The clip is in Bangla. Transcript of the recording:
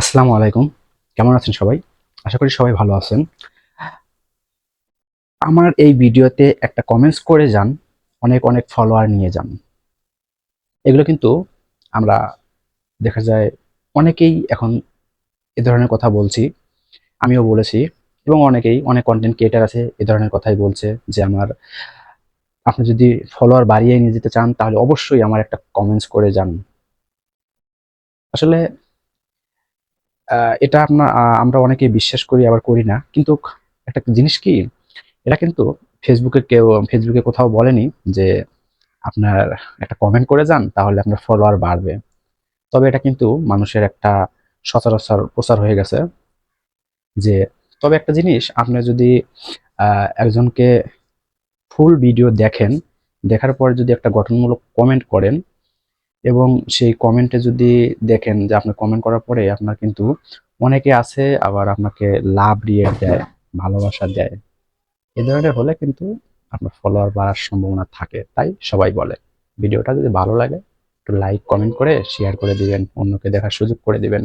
আসসালামু আলাইকুম। কেমন আছেন সবাই? আশা করি সবাই ভালো আছেন। আমার এই ভিডিওতে একটা কমেন্টস করে যান, অনেক অনেক ফলোয়ার নিয়ে যান। এগুলো কিন্তু আমরা দেখা যায় অনেকেই এখন এ ধরনের কথা বলছি, আমিও বলেছি এবং অনেকেই অনেক কন্টেন্ট ক্রিয়েটার আছে এ ধরনের কথাই বলছে যে আমার, আপনি যদি ফলোয়ার বাড়িয়ে নিয়ে যেতে চান তাহলে অবশ্যই আমার একটা কমেন্টস করে যান। আসলে এটা আপনার আমরা অনেকেই বিশ্বাস করি, আবার করি না। কিন্তু একটা জিনিস কি এটা কিন্তু ফেসবুকে কেউ ফেসবুকে কোথাও বলেনি যে আপনার একটা কমেন্ট করে যান, তাহলে আপনার ফলোয়ার বাড়বে। তবে এটা কিন্তু মানুষের একটা সচরাচর প্রচার হয়ে গেছে যে, তবে একটা জিনিস, আপনি যদি একজনকে ফুল ভিডিও দেখেন, দেখার পরে যদি একটা গঠনমূলক কমেন্ট করেন এবং সেই কমেন্টে যদি দেখেন যে আপনি কমেন্ট করার পরে আপনার কিন্তু অনেকে আছে, আবার আপনাকে লাভ রিয়েট দেয়, ভালোবাসা দেয়। এ ধরনের হলে কিন্তু আপনার ফলোয়ার বাড়ার সম্ভাবনা থাকে, তাই সবাই বলে। ভিডিওটা যদি ভালো লাগে, একটু লাইক কমেন্ট করে শেয়ার করে দিবেন, অন্যকে দেখার সুযোগ করে দিবেন।